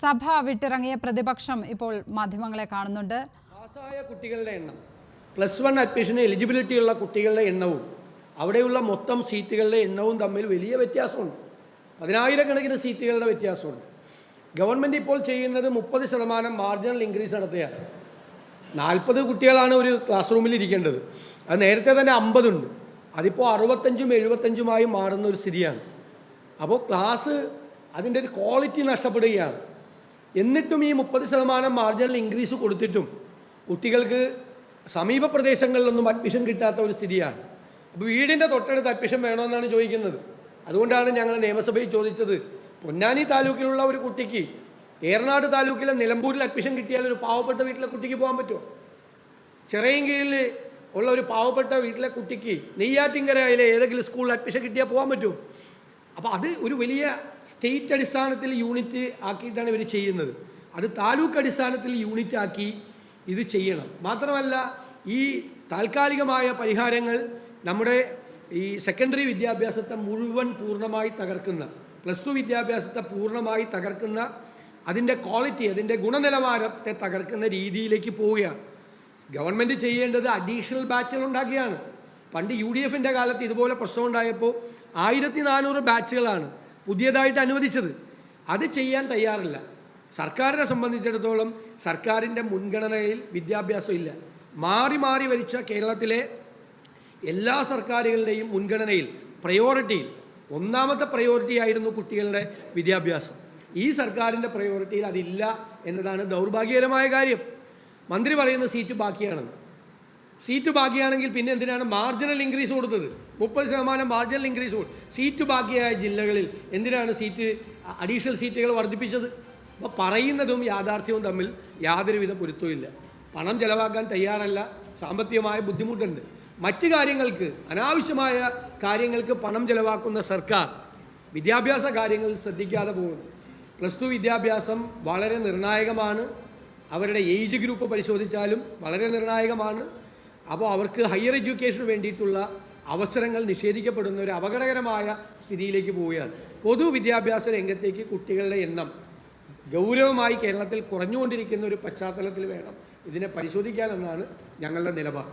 സഭ വിട്ടിറങ്ങിയ പ്രതിപക്ഷം ഇപ്പോൾ മാധ്യമങ്ങളെ കാണുന്നുണ്ട്. പാസ്സായ കുട്ടികളുടെ എണ്ണം. പ്ലസ് വൺ അഡ്മിഷന് എലിജിബിലിറ്റി ഉള്ള കുട്ടികളുടെ എണ്ണവും അവിടെയുള്ള മൊത്തം സീറ്റുകളുടെ എണ്ണവും തമ്മിൽ വലിയ വ്യത്യാസമുണ്ട്. പതിനായിരക്കണക്കിന് സീറ്റുകളുടെ വ്യത്യാസമുണ്ട്. ഗവൺമെന്റ് ഇപ്പോൾ ചെയ്യുന്നത് മുപ്പത് ശതമാനം മാർജിനൽ ഇൻക്രീസ് നടത്തുകയാണ്. നാൽപ്പത് കുട്ടികളാണ് ഒരു ക്ലാസ് റൂമിൽ ഇരിക്കേണ്ടത്. അത് നേരത്തെ തന്നെ അമ്പതുണ്ട്. അതിപ്പോൾ അറുപത്തഞ്ചും എഴുപത്തഞ്ചുമായി മാറുന്ന ഒരു സ്ഥിതിയാണ്. അപ്പോൾ ക്ലാസ് അതിന്റെ ഒരു ക്വാളിറ്റി നഷ്ടപ്പെടുകയാണ്. എന്നിട്ടും ഈ മുപ്പത് ശതമാനം മാർജിനൽ ഇൻക്രീസ് കൊടുത്തിട്ടും കുട്ടികൾക്ക് സമീപ പ്രദേശങ്ങളിലൊന്നും അഡ്മിഷൻ കിട്ടാത്ത ഒരു സ്ഥിതിയാണ്. അപ്പോൾ വീടിന്റെ തൊട്ടടുത്ത് അഡ്മിഷൻ വേണമെന്നാണ് ചോദിക്കുന്നത്. അതുകൊണ്ടാണ് ഞങ്ങൾ നിയമസഭയിൽ ചോദിച്ചത്. പൊന്നാനി താലൂക്കിലുള്ള ഒരു കുട്ടിക്ക് ഏറനാട് താലൂക്കിലെ നിലമ്പൂരിൽ അഡ്മിഷൻ കിട്ടിയാൽ ഒരു പാവപ്പെട്ട വീട്ടിലെ കുട്ടിക്ക് പോകാൻ പറ്റുമോ? ചെറിയങ്കീഴിൽ ഉള്ള ഒരു പാവപ്പെട്ട വീട്ടിലെ കുട്ടിക്ക് നെയ്യാറ്റിങ്കരയിലെ ഏതെങ്കിലും സ്കൂളിൽ അഡ്മിഷൻ കിട്ടിയാൽ പോകാൻ പറ്റുമോ? അപ്പോൾ അത് ഒരു വലിയ സ്റ്റേറ്റ് അടിസ്ഥാനത്തിൽ യൂണിറ്റ് ആക്കിയിട്ടാണ് ഇവർ ചെയ്യുന്നത്. അത് താലൂക്ക് അടിസ്ഥാനത്തിൽ യൂണിറ്റ് ആക്കി ഇത് ചെയ്യണം. മാത്രമല്ല ഈ താൽക്കാലികമായ പരിഹാരങ്ങൾ നമ്മുടെ ഈ സെക്കൻഡറി വിദ്യാഭ്യാസത്തെ മുഴുവൻ പൂർണമായി തകർക്കുന്ന പ്ലസ് ടു വിദ്യാഭ്യാസത്തെ പൂർണമായി തകർക്കുന്ന അതിന്റെ ക്വാളിറ്റി അതിന്റെ ഗുണനിലവാരത്തെ തകർക്കുന്ന രീതിയിലേക്ക് പോവുകയാണ്. ഗവൺമെന്റ് ചെയ്യേണ്ടത് അഡീഷണൽ ബാച്ചുകൾ ഉണ്ടാക്കിയാണ് പണ്ട് യു ഡി എഫിന്റെ കാലത്ത് ഇതുപോലെ പ്രശ്നം ഉണ്ടായപ്പോൾ ആയിരത്തി നാനൂറ് ബാച്ചുകളാണ് പുതിയതായിട്ട് അനുവദിച്ചത്. അത് ചെയ്യാൻ തയ്യാറില്ല. സർക്കാരിനെ സംബന്ധിച്ചിടത്തോളം സർക്കാരിന്റെ മുൻഗണനയിൽ വിദ്യാഭ്യാസം ഇല്ല മാറി മാറി വരിച്ച കേരളത്തിലെ എല്ലാ സർക്കാരുകളുടെയും മുൻഗണനയിൽ പ്രയോറിറ്റിയിൽ ഒന്നാമത്തെ പ്രയോറിറ്റി ആയിരുന്നു കുട്ടികളുടെ വിദ്യാഭ്യാസം. ഈ സർക്കാരിന്റെ പ്രയോറിറ്റിയിൽ അതില്ല എന്നതാണ് ദൗർഭാഗ്യകരമായ കാര്യം. മന്ത്രി പറയുന്ന സീറ്റ് ബാക്കിയാണെന്ന്. സീറ്റ് ബാക്കിയാണെങ്കിൽ പിന്നെ എന്തിനാണ് മാർജിനൽ ഇൻക്രീസ് കൊടുത്തത്? മുപ്പത് ശതമാനം മാർജിനൽ ഇൻക്രീസ് കൊടുത്തു സീറ്റ് ബാക്കിയായ ജില്ലകളിൽ എന്തിനാണ് സീറ്റ് അഡീഷണൽ സീറ്റുകൾ വർദ്ധിപ്പിച്ചത്? അപ്പോൾ പറയുന്നതും യാഥാർത്ഥ്യവും തമ്മിൽ യാതൊരുവിധ പൊരുത്തവും പണം ചിലവാക്കാൻ തയ്യാറല്ല സാമ്പത്തികമായ ബുദ്ധിമുട്ടുണ്ട്. മറ്റ് കാര്യങ്ങൾക്ക് അനാവശ്യമായ കാര്യങ്ങൾക്ക് പണം ചിലവാക്കുന്ന സർക്കാർ വിദ്യാഭ്യാസ കാര്യങ്ങൾ ശ്രദ്ധിക്കാതെ പോകുന്നു. പ്ലസ് ടു വിദ്യാഭ്യാസം വളരെ നിർണായകമാണ്. അവരുടെ ഏജ് ഗ്രൂപ്പ് പരിശോധിച്ചാലും വളരെ നിർണായകമാണ്. അപ്പോൾ അവർക്ക് ഹയർ എഡ്യൂക്കേഷന് വേണ്ടിയിട്ടുള്ള അവസരങ്ങൾ നിഷേധിക്കപ്പെടുന്ന ഒരു അപകടകരമായ സ്ഥിതിയിലേക്ക് പോവുകയാണ്. പൊതുവിദ്യാഭ്യാസ രംഗത്തേക്ക് കുട്ടികളുടെ എണ്ണം ഗൗരവമായി കേരളത്തിൽ കുറഞ്ഞുകൊണ്ടിരിക്കുന്ന ഒരു പശ്ചാത്തലത്തിൽ വേണം ഇതിനെ പരിശോധിക്കാനെന്നാണ് ഞങ്ങളുടെ നിലപാട്.